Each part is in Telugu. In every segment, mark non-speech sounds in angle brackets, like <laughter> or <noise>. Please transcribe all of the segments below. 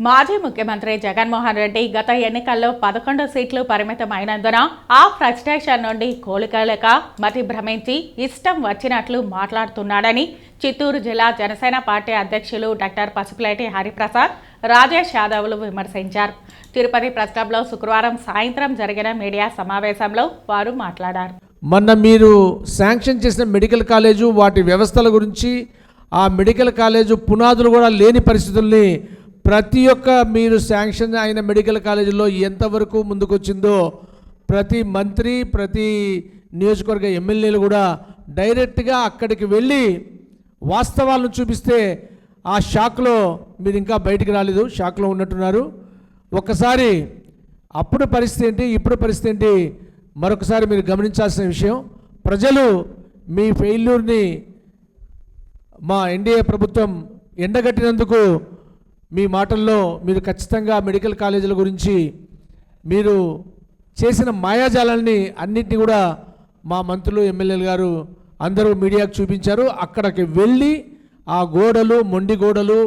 మాజీ ముఖ్యమంత్రి జగన్మోహన్ రెడ్డి గత ఎన్నికల్లో పదకొండు సీట్లు పరిమితమైనందున ఆ ఫ్రస్ట్రేషన్ నుండి కోలుకోలేక మతి భ్రమించి ఇష్టం వచ్చినట్లు మాట్లాడుతున్నాడని చిత్తూరు జిల్లా జనసేన పార్టీ అధ్యక్షులు డాక్టర్ పసుపులేటి హరిప్రసాద్ రాజేష్ యాదవ్లు విమర్శించారు. తిరుపతి ప్రెస్ క్లబ్లో శుక్రవారం సాయంత్రం జరిగిన మీడియా సమావేశంలో వారు మాట్లాడారు. మొన్న మీరు శాంక్షన్ చేసిన మెడికల్ కాలేజు వాటి వ్యవస్థల గురించి ఆ మెడికల్ కాలేజు పునాదులు కూడా లేని పరిస్థితుల్ని ప్రతి ఒక్క మీరు శాంక్షన్ అయిన మెడికల్ కాలేజీలో ఎంతవరకు ముందుకొచ్చిందో ప్రతి మంత్రి ప్రతి నియోజకవర్గ ఎమ్మెల్యేలు కూడా డైరెక్ట్గా అక్కడికి వెళ్ళి వాస్తవాలను చూపిస్తే ఆ షాక్లో మీరు ఇంకా బయటికి రాలేదు షాక్లో ఉన్నట్టున్నారు. ఒక్కసారి అప్పుడు పరిస్థితి ఏంటి ఇప్పుడు పరిస్థితి ఏంటి మరొకసారి మీరు గమనించాల్సిన విషయం. ప్రజలు మీ ఫెయిల్యూర్ని మా ఎన్డీఏ ప్రభుత్వం ఎండగట్టినందుకు మీ మాటల్లో మీరు ఖచ్చితంగా మెడికల్ కాలేజీల గురించి మీరు చేసిన మాయాజాలాన్ని అన్నింటినీ కూడా మా మంత్రులు ఎమ్మెల్యేలు గారు అందరూ మీడియాకు చూపించారు. అక్కడికి వెళ్ళి ఆ గోడలు మొండి గోడలు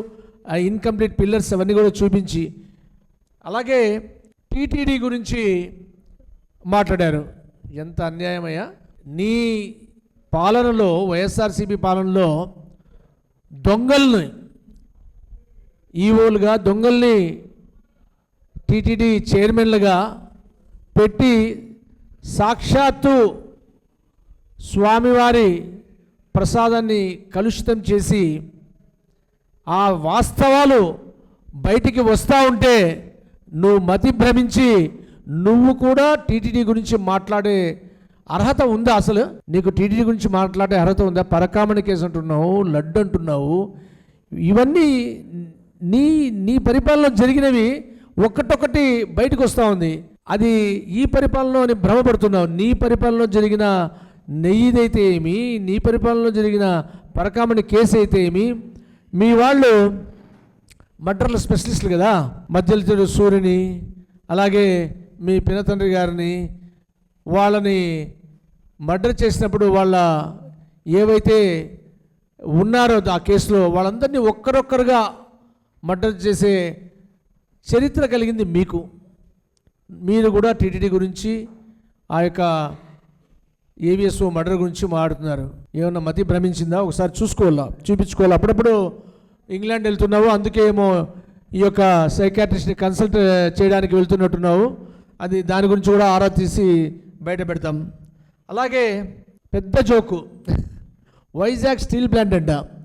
ఆ ఇన్కంప్లీట్ పిల్లర్స్ అవన్నీ కూడా చూపించి అలాగే టీటీడీ గురించి మాట్లాడారు. ఎంత అన్యాయమయ్యా. నీ పాలనలో వైఎస్ఆర్సీపీ పాలనలో దొంగల్ని ఈవోలుగా దొంగల్ని టీటీడీ చైర్మన్లుగా పెట్టి సాక్షాత్తు స్వామివారి ప్రసాదాన్ని కలుషితం చేసి ఆ వాస్తవాలు బయటికి వస్తూ ఉంటే నువ్వు మతి భ్రమించి నువ్వు కూడా టీటీడీ గురించి మాట్లాడే అర్హత ఉందా అసలు? నీకు టీటీడీ గురించి మాట్లాడే అర్హత ఉందా? పరకామణి కేసు అంటున్నావు లడ్డు అంటున్నావు. ఇవన్నీ నీ నీ పరిపాలన జరిగినవి ఒక్కటొక్కటి బయటకు వస్తూ ఉంది. అది ఈ పరిపాలనలో అని భ్రమపడుతున్నావు. నీ పరిపాలనలో జరిగిన నెయ్యిదైతే ఏమి? నీ పరిపాలనలో జరిగిన పరకామణి కేసు అయితే ఏమి? మీ వాళ్ళు మర్డర్ల స్పెషలిస్టులు కదా? మధ్యలో సూర్యుని అలాగే మీ పినతండ్రి గారిని వాళ్ళని మర్డర్ చేసినప్పుడు వాళ్ళ ఏవైతే ఉన్నారో ఆ కేసులో వాళ్ళందరినీ ఒక్కరొక్కరుగా మర్డర్ చేసే చరిత్ర కలిగింది మీకు. మీరు కూడా టీటీడీ గురించి ఆ యొక్క ఏవిఎస్ఓ మర్డర్ గురించి మాట్లాడుతున్నారు. ఏమన్నా మతి భ్రమించిందా? ఒకసారి చూసుకోవాలా చూపించుకోవాలి? అప్పుడప్పుడు ఇంగ్లాండ్ వెళ్తున్నావు అందుకే ఏమో ఈ యొక్క సైకాట్రిస్ట్ని కన్సల్ట్ చేయడానికి వెళ్తున్నట్టున్నావు. అది దాని గురించి కూడా ఆరా తీసి బయట పెడతాం. అలాగే పెద్ద జోకు. <laughs> వైజాగ్ స్టీల్ ప్లాంట్ అంట.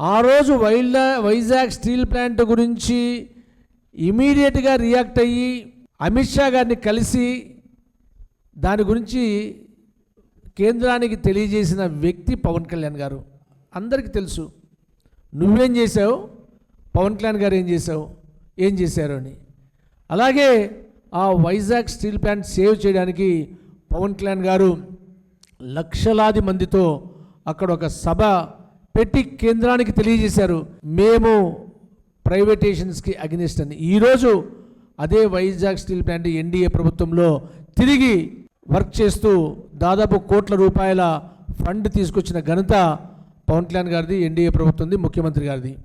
ఆ రోజు వైల్డ్ వైజాగ్ స్టీల్ ప్లాంట్ గురించి ఇమీడియట్గా రియాక్ట్ అయ్యి అమిత్ షా గారిని కలిసి దాని గురించి కేంద్రానికి తెలియజేసిన వ్యక్తి పవన్ కళ్యాణ్ గారు. అందరికీ తెలుసు. నువ్వేం చేసావు పవన్ కళ్యాణ్ గారు ఏం చేసావు ఏం చేశారు అని. అలాగే ఆ వైజాగ్ స్టీల్ ప్లాంట్ సేవ్ చేయడానికి పవన్ కళ్యాణ్ గారు లక్షలాది మందితో అక్కడ ఒక సభ పెట్టి కేంద్రానికి తెలియజేశారు. మేము ప్రైవేటేషన్స్కి అగ్నిస్ట్ అని. ఈరోజు అదే వైజాగ్ స్టీల్ ప్లాంట్ ఎన్డీఏ ప్రభుత్వంలో తిరిగి వర్క్ చేస్తూ దాదాపు కోట్ల రూపాయల ఫండ్ తీసుకొచ్చిన ఘనత పవన్ కళ్యాణ్ గారిది ఎన్డీఏ ప్రభుత్వంది ముఖ్యమంత్రి గారిది.